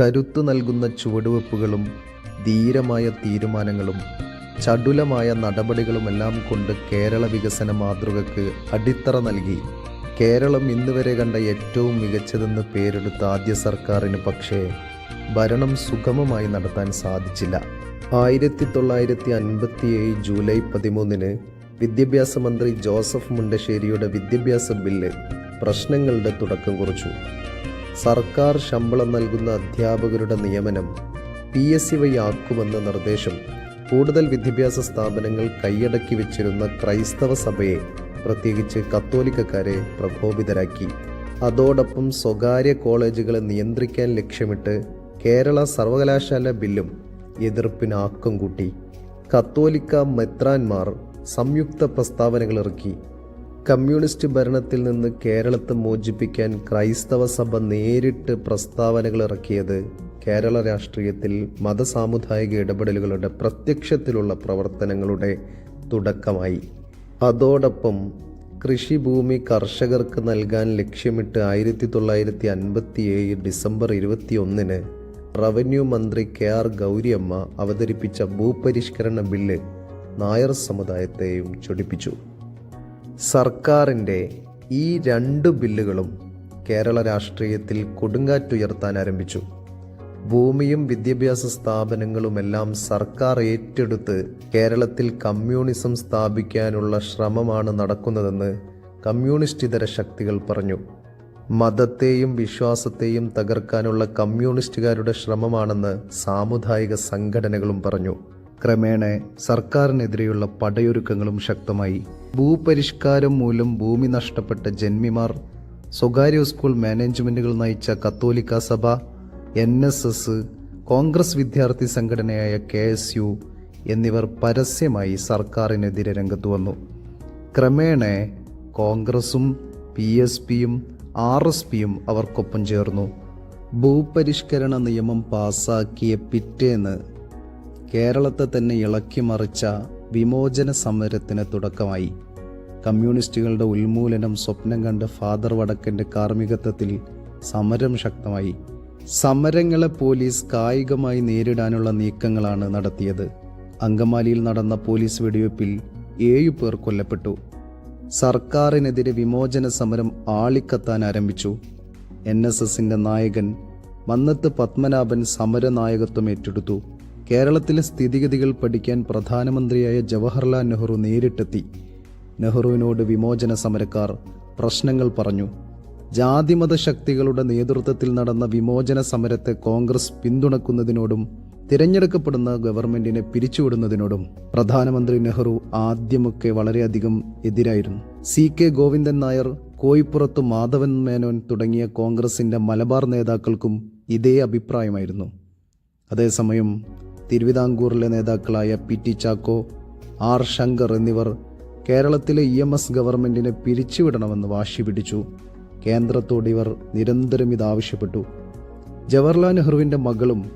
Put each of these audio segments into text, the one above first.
കരുത്തു നൽകുന്ന ചുവടുവെപ്പുകളും ധീരമായ തീരുമാനങ്ങളും ചടുലമായ നടപടികളുമെല്ലാം കൊണ്ട് കേരള വികസന മാതൃകക്ക് അടിത്തറ നൽകി. കേരളം ഇന്നുവരെ കണ്ട ഏറ്റവും മികച്ചതെന്ന് പേരെടുത്ത ആദ്യ സർക്കാരിന് പക്ഷേ ഭരണം സുഗമമായി നടത്താൻ സാധിച്ചില്ല. ആയിരത്തി തൊള്ളായിരത്തി അൻപത്തിയേഴ് ജൂലൈ പതിമൂന്നിന് വിദ്യാഭ്യാസ മന്ത്രി ജോസഫ് മുണ്ടശ്ശേരിയുടെ വിദ്യാഭ്യാസ ബില്ല് പ്രശ്നങ്ങളുടെ തുടക്കം കുറിച്ചു. സർക്കാർ ശമ്പളം നൽകുന്ന അധ്യാപകരുടെ നിയമനം പി എസ് സി വഴി ആക്കുമെന്ന നിർദ്ദേശം കൂടുതൽ വിദ്യാഭ്യാസ സ്ഥാപനങ്ങൾ കൈയടക്കി വെച്ചിരുന്ന ക്രൈസ്തവ സഭയെ പ്രത്യേകിച്ച് കത്തോലിക്കക്കാരെ പ്രകോപിതരാക്കി. അതോടൊപ്പം സ്വകാര്യ കോളേജുകളെ നിയന്ത്രിക്കാൻ ലക്ഷ്യമിട്ട് കേരള സർവകലാശാല ബില്ലും എതിർപ്പിന് ആക്കം കൂട്ടി. കത്തോലിക്ക മെത്രാൻമാർ സംയുക്ത പ്രസ്താവനകൾ ഇറക്കി. കമ്മ്യൂണിസ്റ്റ് ഭരണത്തിൽ നിന്ന് കേരളത്തെ മോചിപ്പിക്കാൻ ക്രൈസ്തവ സഭ നേരിട്ട് പ്രസ്താവനകൾ ഇറക്കിയത് കേരള രാഷ്ട്രീയത്തിൽ മതസാമുദായിക ഇടപെടലുകളുടെ പ്രത്യക്ഷത്തിലുള്ള പ്രവർത്തനങ്ങളുടെ തുടക്കമായി. അതോടൊപ്പം കൃഷിഭൂമി കർഷകർക്ക് നൽകാൻ ലക്ഷ്യമിട്ട് ആയിരത്തി തൊള്ളായിരത്തി അൻപത്തി ഏഴ് ഡിസംബർ ഇരുപത്തിയൊന്നിന് റവന്യൂ മന്ത്രി കെ ആർ ഗൗരിയമ്മ അവതരിപ്പിച്ച ഭൂപരിഷ്കരണ ബില്ല് നായർ സമുദായത്തെയും ചൊടിപ്പിച്ചു. സർക്കാരിന്റെ ഈ രണ്ട് ബില്ലുകളും കേരള രാഷ്ട്രീയത്തിൽ കൊടുങ്കാറ്റുയർത്താൻ ആരംഭിച്ചു. ഭൂമിയും വിദ്യാഭ്യാസ സ്ഥാപനങ്ങളുമെല്ലാം സർക്കാർ ഏറ്റെടുത്ത് കേരളത്തിൽ കമ്മ്യൂണിസം സ്ഥാപിക്കാനുള്ള ശ്രമമാണ് നടക്കുന്നതെന്ന് കമ്മ്യൂണിസ്റ്റ് ഇതര ശക്തികൾ പറഞ്ഞു. മതത്തെയും വിശ്വാസത്തെയും തകർക്കാനുള്ള കമ്മ്യൂണിസ്റ്റുകാരുടെ ശ്രമമാണെന്ന് സാമുദായിക സംഘടനകളും പറഞ്ഞു. ക്രമേണ സർക്കാരിനെതിരെയുള്ള പടയൊരുക്കങ്ങളും ശക്തമായി. ഭൂപരിഷ്കാരം മൂലം ഭൂമി നഷ്ടപ്പെട്ട ജന്മിമാർ സ്വകാര്യ സ്കൂൾ മാനേജ്മെന്റുകൾ നയിച്ച കത്തോലിക്ക സഭ എൻ എസ് എസ് കോൺഗ്രസ് വിദ്യാർത്ഥി സംഘടനയായ കെ എസ് യു എന്നിവർ പരസ്യമായി സർക്കാരിനെതിരെ രംഗത്ത് വന്നു. ക്രമേണ കോൺഗ്രസും പി എസ് പിയും ആർ എസ് പിയും അവർക്കൊപ്പം ചേർന്നു. ഭൂപരിഷ്കരണ നിയമം പാസാക്കിയ പിറ്റേന്ന് കേരളത്തെ തന്നെ ഇളക്കി മറിച്ച വിമോചന സമരത്തിന് തുടക്കമായി. കമ്മ്യൂണിസ്റ്റുകളുടെ ഉന്മൂലനം സ്വപ്നം കണ്ട ഫാദർ വടക്കന്റെ കാർമ്മികത്വത്തിൽ സമരം ശക്തമായി. സമരങ്ങളെ പോലീസ് കായികമായി നേരിടാനുള്ള നീക്കങ്ങളാണ് നടത്തിയത്. അങ്കമാലിയിൽ നടന്ന പോലീസ് വെടിവെപ്പിൽ ഏഴു പേർ കൊല്ലപ്പെട്ടു. സർക്കാരിനെതിരെ വിമോചന സമരം ആളിക്കത്താൻ ആരംഭിച്ചു. എൻ എസ് എസിന്റെ നായകൻ മന്നത്ത് പത്മനാഭൻ സമരനായകത്വം ഏറ്റെടുത്തു. കേരളത്തിലെ സ്ഥിതിഗതികൾ പഠിക്കാൻ പ്രധാനമന്ത്രിയായ ജവഹർലാൽ നെഹ്റു നേരിട്ടെത്തി. നെഹ്റുവിനോട് വിമോചന സമരക്കാർ പ്രശ്നങ്ങൾ പറഞ്ഞു. ജാതിമത ശക്തികളുടെ നേതൃത്വത്തിൽ നടന്ന വിമോചന സമരത്തെ കോൺഗ്രസ് പിന്തുണക്കുന്നതിനോടും തിരഞ്ഞെടുക്കപ്പെടുന്ന ഗവൺമെന്റിനെ പിരിച്ചുവിടുന്നതിനോടും പ്രധാനമന്ത്രി നെഹ്റു ആദ്യമൊക്കെ വളരെയധികം എതിരായിരുന്നു. സി കെ ഗോവിന്ദൻ നായർ കോയിപ്പുറത്ത് മാധവൻ മേനോൻ തുടങ്ങിയ കോൺഗ്രസിന്റെ മലബാർ നേതാക്കൾക്കും ഇതേ അഭിപ്രായമായിരുന്നു. അതേസമയം തിരുവിതാംകൂറിലെ നേതാക്കളായ P T Chacko R Sankar എന്നിവർ കേരളത്തിലെ ഇ എം എസ് ഗവൺമെന്റിനെ പിരിച്ചുവിടണമെന്ന് വാശി പിടിച്ചു. കേന്ദ്രത്തോട് ഇവർ നിരന്തരം ഇതാവശ്യപ്പെട്ടു. ജവഹർലാൽ നെഹ്റുവിന്റെ മകളും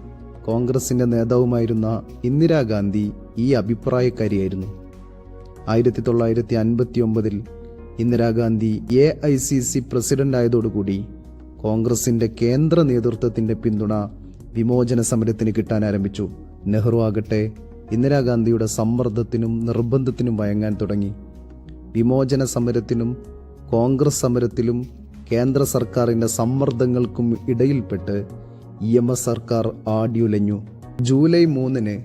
കോൺഗ്രസിന്റെ നേതാവുമായിരുന്ന ഇന്ദിരാഗാന്ധി ഈ അഭിപ്രായക്കാരിയായിരുന്നു. ആയിരത്തി തൊള്ളായിരത്തി അൻപത്തി ഒമ്പതിൽ Indira Gandhi A I C C president ആയതോടുകൂടി കേന്ദ്ര നേതൃത്വത്തിന്റെ പിന്തുണ വിമോചന സമരത്തിന് കിട്ടാൻ ആരംഭിച്ചു. നെഹ്റു ആകട്ടെ ഇന്ദിരാഗാന്ധിയുടെ സമ്മർദ്ദത്തിനും നിർബന്ധത്തിനും വഴങ്ങാൻ തുടങ്ങി. വിമോചന സമരത്തിനും കോൺഗ്രസ് സമരത്തിലും കേന്ദ്ര സർക്കാരിന്റെ സമ്മർദ്ദങ്ങൾക്കും ഇടയിൽപ്പെട്ട് ഇ എം എസ് സർക്കാർ ആടിയുലഞ്ഞു. ജൂലൈ മൂന്നിന്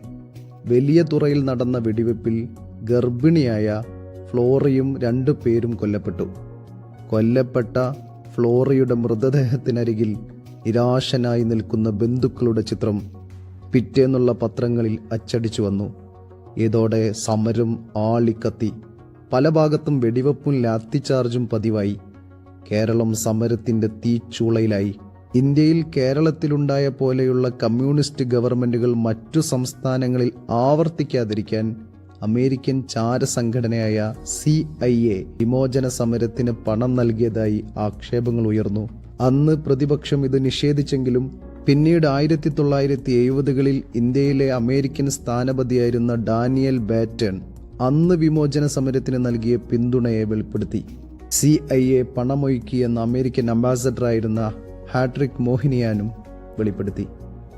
വലിയ തുറയിൽ നടന്ന വെടിവെപ്പിൽ ഗർഭിണിയായ ഫ്ലോറയും രണ്ടു പേരും കൊല്ലപ്പെട്ടു. കൊല്ലപ്പെട്ട ഫ്ലോറയുടെ മൃതദേഹത്തിനരികിൽ നിരാശനായി നിൽക്കുന്ന ബന്ധുക്കളുടെ ചിത്രം പിറ്റേന്നുള്ള പത്രങ്ങളിൽ അച്ചടിച്ചു വന്നു. ഇതോടെ സമരം ആളിക്കത്തി. പല ഭാഗത്തും വെടിവെപ്പും ലാത്തിചാർജും പതിവായി. കേരളം സമരത്തിന്റെ തീച്ചൂളയിലായി. ഇന്ത്യയിൽ കേരളത്തിലുണ്ടായ പോലെയുള്ള കമ്മ്യൂണിസ്റ്റ് ഗവൺമെന്റുകൾ മറ്റു സംസ്ഥാനങ്ങളിൽ ആവർത്തിക്കാതിരിക്കാൻ അമേരിക്കൻ ചാരസംഘടനയായ സി ഐ എ വിമോചന സമരത്തിന് പണം നൽകിയതായി ആക്ഷേപങ്ങൾ ഉയർന്നു. അന്ന് പ്രതിപക്ഷം ഇത് നിഷേധിച്ചെങ്കിലും പിന്നീട് ആയിരത്തി തൊള്ളായിരത്തി എഴുപതുകളിൽ ഇന്ത്യയിലെ അമേരിക്കൻ സ്ഥാനപതിയായിരുന്ന ഡാനിയൽ ബാറ്റൺ അന്ന് വിമോചന സമരത്തിന് നൽകിയ പിന്തുണയെ വെളിപ്പെടുത്തി. സി ഐ എ പണമൊഴുക്കിയെന്ന അമേരിക്കൻ അംബാസഡറായിരുന്ന ഹാട്രിക് മോഹിനിയാനും വെളിപ്പെടുത്തി.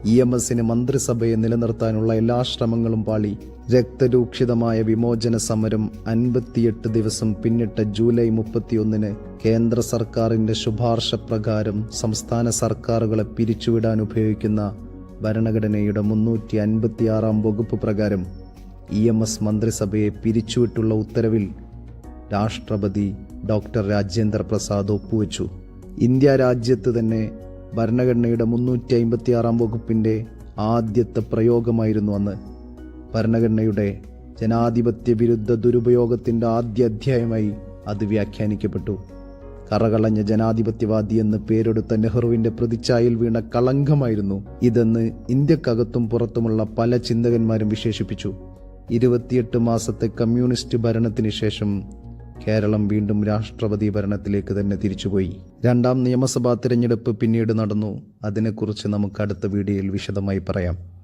ഇ എം എസിന് മന്ത്രിസഭയെ നിലനിർത്താനുള്ള എല്ലാ ശ്രമങ്ങളും പാളി. രക്തരൂക്ഷിതമായ വിമോചന സമരം അൻപത്തിയെട്ട് ദിവസം പിന്നിട്ട ജൂലൈ മുപ്പത്തിയൊന്നിന് കേന്ദ്ര സർക്കാരിന്റെ ശുപാർശ പ്രകാരം സംസ്ഥാന സർക്കാരുകളെ പിരിച്ചുവിടാൻ ഉപയോഗിക്കുന്ന ഭരണഘടനയുടെ മുന്നൂറ്റി അൻപത്തിയാറാം വകുപ്പ് പ്രകാരം ഇ എം എസ് മന്ത്രിസഭയെ പിരിച്ചുവിട്ടുള്ള ഉത്തരവിൽ രാഷ്ട്രപതി ഡോക്ടർ രാജേന്ദ്ര പ്രസാദ് ഒപ്പുവെച്ചു. ഇന്ത്യ രാജ്യത്ത് തന്നെ ഭരണഘടനയുടെ മുന്നൂറ്റി അമ്പത്തി ആറാം വകുപ്പിന്റെ ആദ്യത്തെ പ്രയോഗമായിരുന്നു അന്ന്. ഭരണഘടനയുടെ ജനാധിപത്യ വിരുദ്ധ ദുരുപയോഗത്തിന്റെ ആദ്യ അധ്യായമായി അത് വ്യാഖ്യാനിക്കപ്പെട്ടു. കറകളഞ്ഞ ജനാധിപത്യവാദി എന്ന് പേരെടുത്ത നെഹ്റുവിന്റെ പ്രതിച്ഛായയിൽ വീണ കളങ്കമായിരുന്നു ഇതെന്ന് ഇന്ത്യക്കകത്തും പുറത്തുമുള്ള പല ചിന്തകന്മാരും വിശേഷിപ്പിച്ചു. ഇരുപത്തിയെട്ട് മാസത്തെ കമ്മ്യൂണിസ്റ്റ് ഭരണത്തിന് ശേഷം കേരളം വീണ്ടും രാഷ്ട്രപതി ഭരണത്തിലേക്ക് തന്നെ തിരിച്ചുപോയി. രണ്ടാം നിയമസഭാ തിരഞ്ഞെടുപ്പ് പിന്നീട് നടന്നു. അതിനെക്കുറിച്ച് നമുക്ക് അടുത്ത വീഡിയോയിൽ വിശദമായി പറയാം.